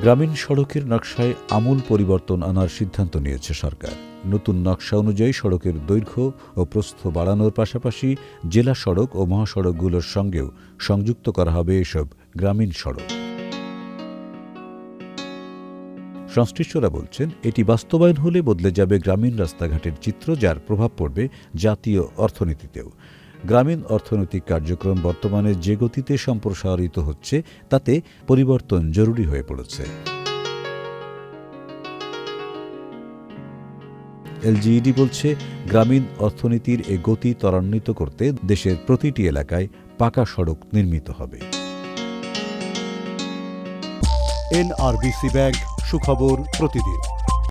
গ্রামীণ সড়কের নকশায় আমূল পরিবর্তন আনার সিদ্ধান্ত নিয়েছে সরকার। নতুন নকশা অনুযায়ী সড়কের দৈর্ঘ্য ও প্রস্থ বাড়ানোর পাশাপাশি জেলা সড়ক ও মহাসড়কগুলোর সঙ্গেও সংযুক্ত করা হবে এসব গ্রামীণ সড়ক। সংশ্লিষ্টরা বলছেন, এটি বাস্তবায়ন হলে বদলে যাবে গ্রামীণ রাস্তাঘাটের চিত্র, যার প্রভাব পড়বে জাতীয় অর্থনীতিতেও। গ্রামীণ অর্থনৈতিক কার্যক্রম বর্তমানে যে গতিতে সম্প্রসারিত হচ্ছে, তাতে পরিবর্তন জরুরি হয়ে পড়েছে। এলজিইডি বলছে, গ্রামীণ অর্থনীতির এ গতি ত্বরান্বিত করতে দেশের প্রতিটি এলাকায় পাকা সড়ক নির্মিত হবে। এনআরবিসি ব্যাংক, সুখবর প্রতিদিন।